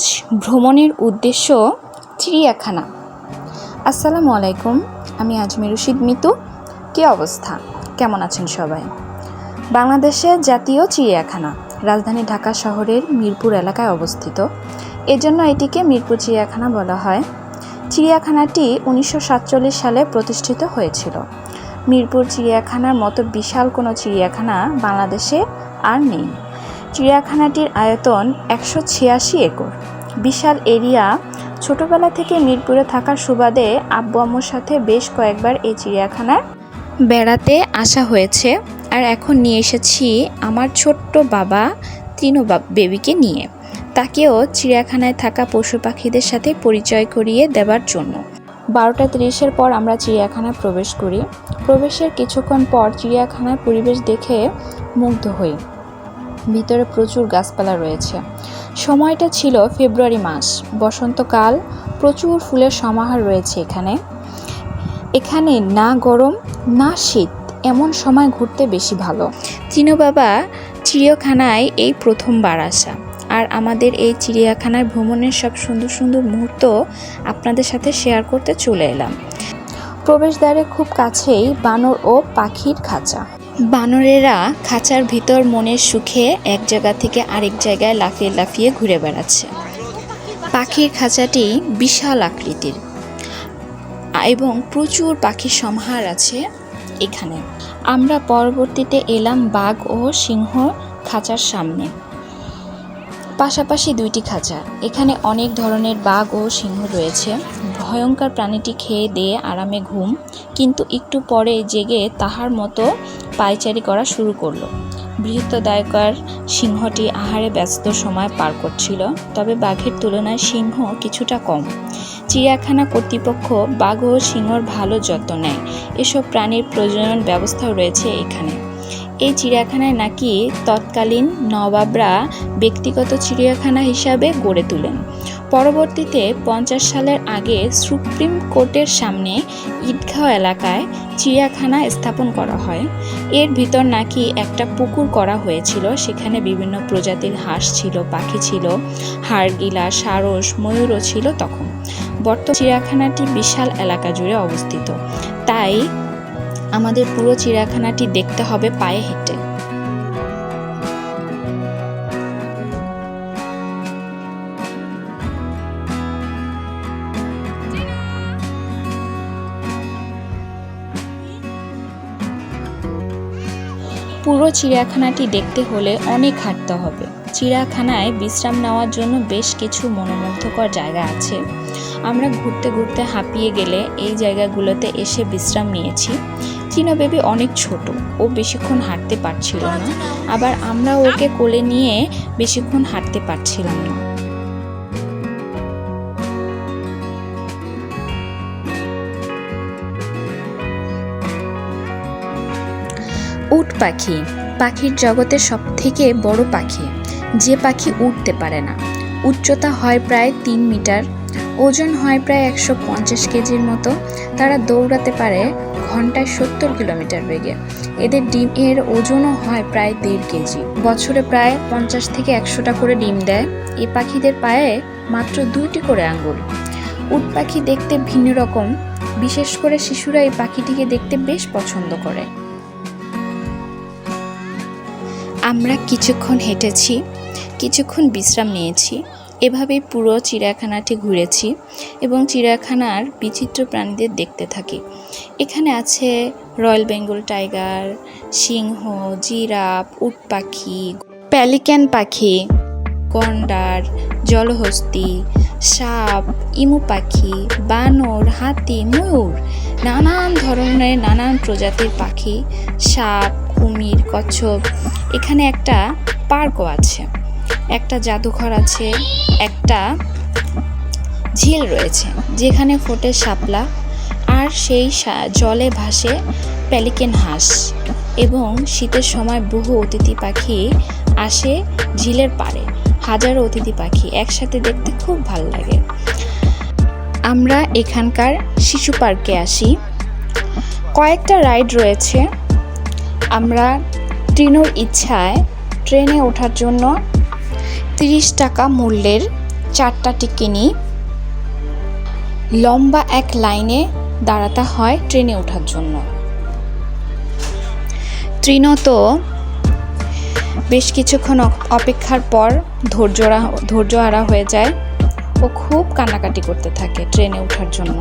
আজ ভ্রমণের উদ্দেশ্য চিড়িয়াখানা। আসসালামু আলাইকুম, আমি আজমির রশিদ মিতু। কী অবস্থা? কেমন আছেন সবাই? বাংলাদেশের জাতীয় চিড়িয়াখানা, রাজধানী ঢাকা শহরের মিরপুর এলাকায় অবস্থিত। এজন্য এটিকে মিরপুর চিড়িয়াখানা বলা হয়। চিড়িয়াখানাটি উনিশশো সাতচল্লিশ সালে প্রতিষ্ঠিত হয়েছিল। মিরপুর চিড়িয়াখানার মতো বিশাল কোনো চিড়িয়াখানা বাংলাদেশে আর নেই। চিড়িয়াখানাটির আয়তন একশো ছিয়াশি একর। বিশাল এরিয়া ছোটবেলা থেকে মিরপুরে থাকার সুবাদে আব্বু আম্মুর সাথে বেশ কয়েকবার এই চিড়িয়াখানায় বেড়াতে আসা হয়েছে আর এখন নিয়ে এসেছি আমার ছোট্ট বাবা তিনো বেবিকে নিয়ে। তাকেও চিড়িয়াখানায় থাকা পশু পাখিদের সাথে পরিচয় করিয়ে দেবার জন্য। বারোটা তিরিশের পর আমরা চিড়িয়াখানায় প্রবেশ করি। প্রবেশের কিছুক্ষণ পর চিড়িয়াখানার পরিবেশ দেখে মুগ্ধ হই। ভিতরে প্রচুর গাছপালা রয়েছে। সময়টা ছিল ফেব্রুয়ারি মাস। বসন্তকাল প্রচুর ফুলের সমাহার রয়েছে এখানে। এখানে না গরম না শীত এমন সময় ঘুরতে বেশি ভালো। চিনো বাবা চিড়িয়াখানায় এই প্রথমবার আসা। আর আমাদের এই চিড়িয়াখানায় ভ্রমণের সব সুন্দর সুন্দর মুহূর্ত আপনাদের সাথে শেয়ার করতে চলে এলাম। প্রবেশদ্বারে খুব কাছেই বানর ও পাখির খাঁচা। বানরেরা খাঁচার ভিতর মনের সুখে এক জায়গা থেকে আরেক জায়গায় লাফিয়ে লাফিয়ে ঘুরে বেড়াচ্ছে। পাখির খাঁচাটি বিশাল আকৃতির এবং প্রচুর পাখির সমাহার আছে এখানে। আমরা পরবর্তীতে এলাম বাঘ ও সিংহ খাঁচার সামনে। পাশাপাশি দুইটি খাঁচা। এখানে অনেক ধরনের বাঘ ও সিংহ রয়েছে। ভয়ঙ্কর প্রাণীটি খেয়ে দিয়ে আরামে ঘুম, কিন্তু একটু পরে জেগে তাহার মতো পায়চারি করা শুরু করল। বৃহত্তদায়কার সিংহটি আহারে ব্যস্ত সময় পার করছিল, তবে বাঘের তুলনায় সিংহ কিছুটা কম। চিড়িয়াখানা কর্তৃপক্ষ বাঘ ও সিংহর ভালো যত্ন নেয়। এসব প্রাণীর প্রজনন ব্যবস্থাও রয়েছে এখানে। এই চিড়িয়াখানায় নাকি তৎকালীন নবাবরা ব্যক্তিগত চিড়িয়াখানা হিসাবে গড়ে তোলেন। পরবর্তীতে পঞ্চাশ সালের আগে সুপ্রিম কোর্টের সামনে ঈদগাঁও এলাকায় চিড়িয়াখানা স্থাপন করা হয়। এর ভিতর নাকি একটা পুকুর করা হয়েছিল, সেখানে বিভিন্ন প্রজাতির হাঁস ছিল, পাখি ছিল, হাড়গিলা, সারস, ময়ূরও ছিল তখন। বর্তমান চিড়িয়াখানাটি বিশাল এলাকা জুড়ে অবস্থিত। তাই আমাদের পুরো চিড়িয়াখানাটি দেখতে হবে পায়ে হেঁটে। পুরো চিড়িয়াখানাটি দেখতে হলে অনেক হাঁটতে হবে। চিড়িয়াখানায় বিশ্রাম নেওয়ার জন্য বেশ কিছু মনোমুগ্ধকর জায়গা আছে। আমরা ঘুরতে ঘুরতে হাঁপিয়ে গেলে এই জায়গাগুলোতে এসে বিশ্রাম নিয়েছি। চিনো বেবি অনেক ছোট। ও বেশিক্ষণ হাঁটতে পারছিল না। আবার আমরা ওকে কোলে নিয়ে বেশিক্ষণ হাঁটতে পারছিলাম না। উট পাখি। পাখির জগতের সব থেকে বড় পাখি। যে পাখি উঠতে পারে না। উচ্চতা হয় প্রায় তিন মিটার, ওজন হয় প্রায় একশো পঞ্চাশ কেজির মতো। তারা দৌড়াতে পারে ঘন্টায় সত্তর কিলোমিটার বেগে। এদের ডিম এর ওজনও হয় প্রায় দেড় কেজি। বছরে প্রায় পঞ্চাশ থেকে একশোটা করে ডিম দেয়। এ পাখিদের পায়ে মাত্র দুইটি করে আঙ্গুল। উট পাখি দেখতে ভিন্ন রকম। বিশেষ করে শিশুরা এই পাখিটিকে দেখতে বেশ পছন্দ করে। আমরা কিছুক্ষণ হেঁটেছি, কিছুক্ষণ বিশ্রাম নিয়েছি। এভাবেই পুরো চিড়িয়াখানাটি ঘুরেছি এবং চিড়িয়াখানার বিচিত্র প্রাণীদের দেখতে থাকি। এখানে আছে রয়্যাল বেঙ্গল টাইগার, সিংহ, জিরাফ, উট পাখি প্যালিক্যান পাখি, গন্ডার, জলহস্তি, সাপ, ইমু পাখি, বানর, হাতি, ময়ূর, নানান ধরনের, নানান প্রজাতির পাখি, সাপ, কুমির, কচ্ছপ। এখানে একটা পার্কও আছে, একটা জাদুঘর আছে, একটা ঝিল রয়েছে, যেখানে ফোটে শাপলা। আর সেই জলে ভাসে প্যালিকেন হাঁস এবং শীতের সময় বহু অতিথি পাখি আসে ঝিলের পাড়ে, হাজারো অতিথি পাখি একসাথে দেখতে খুব ভালো লাগে। আমরা এখানকার শিশু পার্কে আসি। কয়েকটা রাইড রয়েছে। আমরা ট্রিনোর ইচ্ছায় ট্রেনে ওঠার জন্য তিরিশ টাকা মূল্যের চারটা টিকিনি লম্বা এক লাইনে দাঁড়াতে হয় ট্রেনে ওঠার জন্য। তৃণত বেশ কিছুক্ষণ অপেক্ষার পর ধৈর্য ধৈর্য আড়া হয়ে যায় ও খুব কান্নাকাটি করতে থাকে ট্রেনে ওঠার জন্য।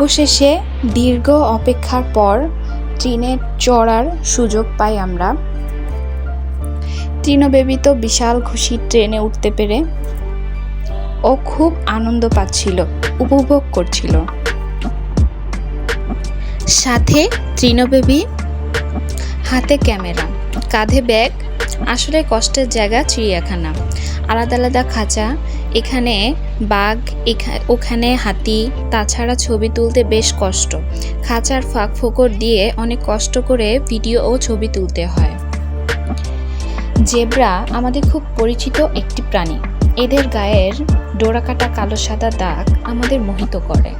অবশেষে দীর্ঘ অপেক্ষার পর ট্রেনে চড়ার সুযোগ পাই আমরা। তৃণবেবী তো বিশাল খুশি ট্রেনে উঠতে পেরে ও খুব আনন্দ পাচ্ছিল, উপভোগ করছিল। সাথে তৃণবেবী, হাতে ক্যামেরা, কাঁধে ব্যাগ, আসলে কষ্টের জায়গা চিড়িয়াখানা, আলাদা আলাদা খাঁচা এখানে বাঘ ওখানে হাতি, তাছাড়া ছবি তুলতে বেশ কষ্ট। খাঁচার ফাঁক ফোকর দিয়ে অনেক কষ্ট করে ভিডিও ও ছবি তুলতে হয়। জেব্রা আমাদের খুব পরিচিত একটি প্রাণী। এদের গায়ের ডোরাকাটা কালো সাদা দাগ আমাদের মোহিত করে।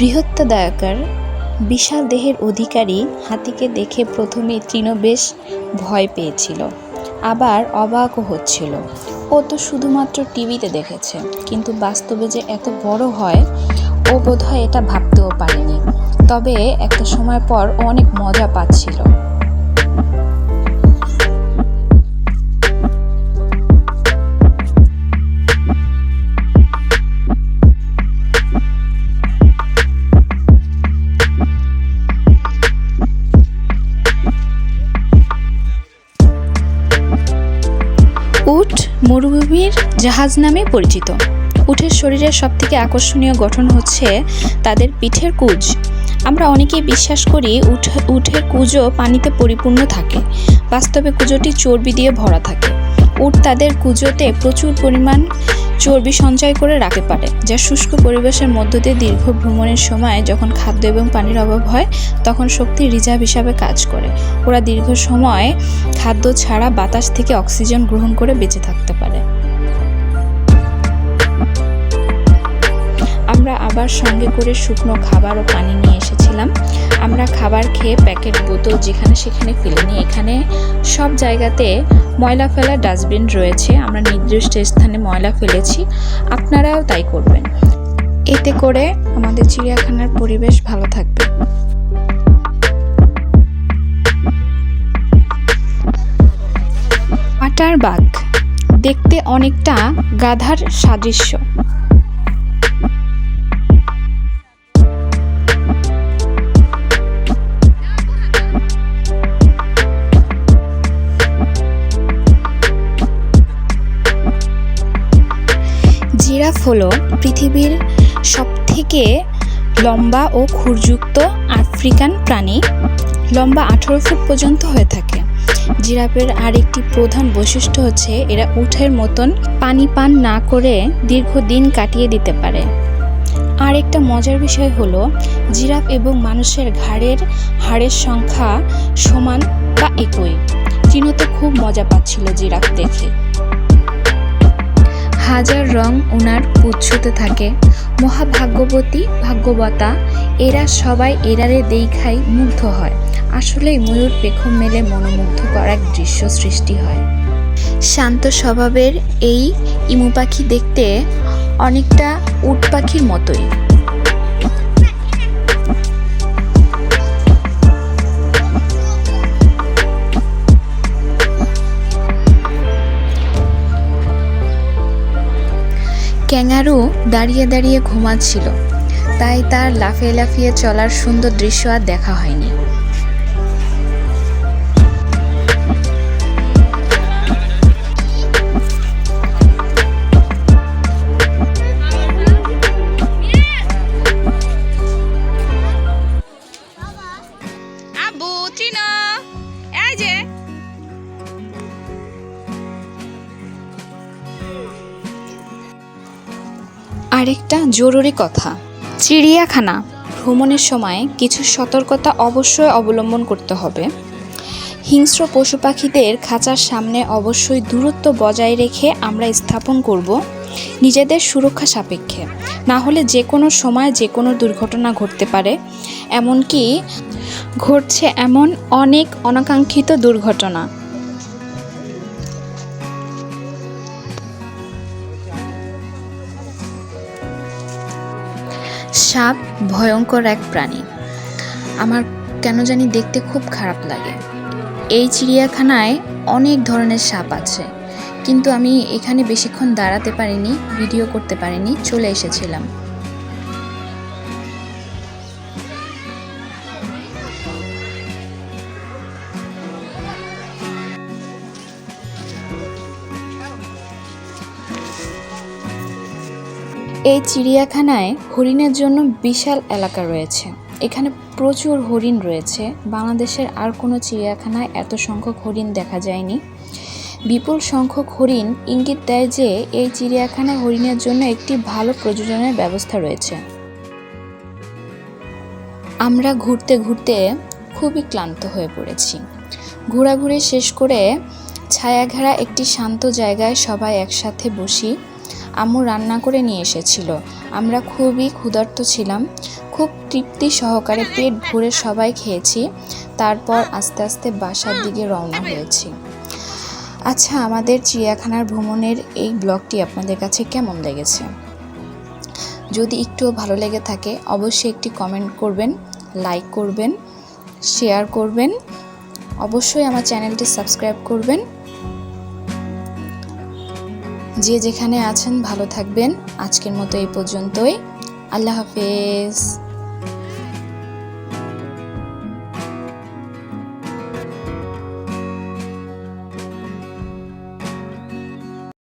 বৃহত্তদায়কার বিশাল দেহের অধিকারী হাতিকে দেখে প্রথমে তৃণ বেশ ভয় পেয়েছিল, আবার অবাকও হচ্ছিল। ও তো শুধুমাত্র টিভিতে দেখেছে, কিন্তু বাস্তবে যে এত বড় হয়, ও বোধহয় এটা ভাবতেও পারেনি। তবে একটা সময় পর অনেক মজা পাচ্ছিল। মরুভূমির জাহাজ নামে পরিচিত। উঠের শরীরের সব থেকে আকর্ষণীয় গঠন হচ্ছে তাদের পিঠের কুজ। আমরা অনেকেই বিশ্বাস করি উঠ, উঠের কুজো পানিতে পরিপূর্ণ থাকে। বাস্তবে কুজোটি চর্বি দিয়ে ভরা থাকে। উঠ তাদের কুজোতে প্রচুর পরিমাণ চর্বি সঞ্চয় করে রাখতে পারে, যা শুষ্ক পরিবেশের মধ্য দিয়ে দীর্ঘ ভ্রমণের সময় যখন খাদ্য এবং পানির অভাব হয়, তখন শক্তি রিজার্ভ হিসাবে কাজ করে। ওরা দীর্ঘ সময় খাদ্য ছাড়া বাতাস থেকে অক্সিজেন গ্রহণ করে বেঁচে থাকতে পারে। আমরা আবার সঙ্গে করে শুকনো খাবার ও পানি নিয়ে এসেছিলাম। আমরা খাবার খেয়ে প্যাকেট, বোতল যেখানে সেখানে ফেলিনি এখানে সব জায়গাতে ময়লা ফেলার ডাস্টবিন রয়েছে। আমরা নির্দিষ্ট স্থানে ময়লা ফেলেছি। আপনারাও তাই করবেন। এতে করে আমাদের চিড়িয়াখানার পরিবেশ ভালো থাকবে। আটার বাঘ দেখতে অনেকটা গাধার সাদৃশ্য। জিরাফ হলো পৃথিবীর সবথেকে লম্বা ও খুরযুক্ত আফ্রিকান প্রাণী। লম্বা আঠারো ফুট পর্যন্ত হয়ে থাকে। জিরাফের আরেকটি প্রধান বৈশিষ্ট্য হচ্ছে এরা উঠের মতন পানি পান না করে দীর্ঘদিন কাটিয়ে দিতে পারে। আর একটা মজার বিষয় হলো জিরাফ এবং মানুষের ঘাড়ের হাড়ের সংখ্যা সমান বা একই। চিনো তো খুব মজা পাচ্ছিল জিরাফ দেখে। হাজার রং ওনার পুচ্ছতে থাকে। মহাভাগ্যবতী, ভাগ্যবতা, এরা সবাই এরারে দেখাই মুগ্ধ হয়। আসলেই ময়ূর পেখম মেলে মনোমুগ্ধ করার দৃশ্য সৃষ্টি হয়। শান্ত স্বভাবের এই ইমু পাখি দেখতে অনেকটা উট পাখির মতোই। ক্যাঙ্গারু দাঁড়িয়ে দাঁড়িয়ে ঘুমাচ্ছিল। তাই তার লাফিয়ে লাফিয়ে চলার সুন্দর দৃশ্য আর দেখা হয়নি। জরুরি কথা। চিড়িয়াখানা ভ্রমণের সময় কিছু সতর্কতা অবশ্যই অবলম্বন করতে হবে। হিংস্র পশু পাখিদের খাঁচার সামনে অবশ্যই দূরত্ব বজায় রেখে আমরা স্থাপন করব নিজেদের সুরক্ষা সাপেক্ষে। না হলে যে কোনো সময় যে কোনো দুর্ঘটনা ঘটতে পারে। এমনকি ঘটছে এমন অনেক অনাকাঙ্ক্ষিত দুর্ঘটনা। সাপ ভয়ঙ্কর এক প্রাণী। আমার কেন জানি দেখতে খুব খারাপ লাগে। এই চিড়িয়াখানায় অনেক ধরনের সাপ আছে, কিন্তু আমি এখানে বেশিক্ষণ দাঁড়াতে পারিনি ভিডিও করতে পারিনি, চলে এসেছিলাম। এই চিড়িয়াখানায় হরিণের জন্য বিশাল এলাকা রয়েছে। এখানে প্রচুর হরিণ রয়েছে। বাংলাদেশের আর কোনো চিড়িয়াখানায় এত সংখ্যক হরিণ দেখা যায়নি। বিপুল সংখ্যক হরিণ ইঙ্গিত দেয় যে এই চিড়িয়াখানায় হরিণের জন্য একটি ভালো প্রযোজনের ব্যবস্থা রয়েছে। আমরা ঘুরতে ঘুরতে খুবই ক্লান্ত হয়ে পড়েছি। ঘোরাঘুরি শেষ করে ছায়াঘেরা একটি শান্ত জায়গায় সবাই একসাথে বসি। আম্মু রান্না করে নিয়ে এসেছিল। আমরা খুবই ক্ষুধার্ত ছিলাম। খুব তৃপ্তি সহকারে পেট ভরে সবাই খেয়েছি। তারপর আস্তে আস্তে বাসার দিকে রওনা হয়েছি। আচ্ছা আমাদের চিড়িয়াখানার ভ্রমণের এই ব্লগটি আপনাদের কাছে কেমন লেগেছে? যদি একটুও ভালো লেগে থাকে, অবশ্যই একটি কমেন্ট করবেন, লাইক করবেন, শেয়ার করবেন। অবশ্যই আমার চ্যানেলটি সাবস্ক্রাইব করবেন। যে যেখানে আছেন ভালো থাকবেন। আজকের মতো এই পর্যন্তই। আল্লাহ হাফেজ।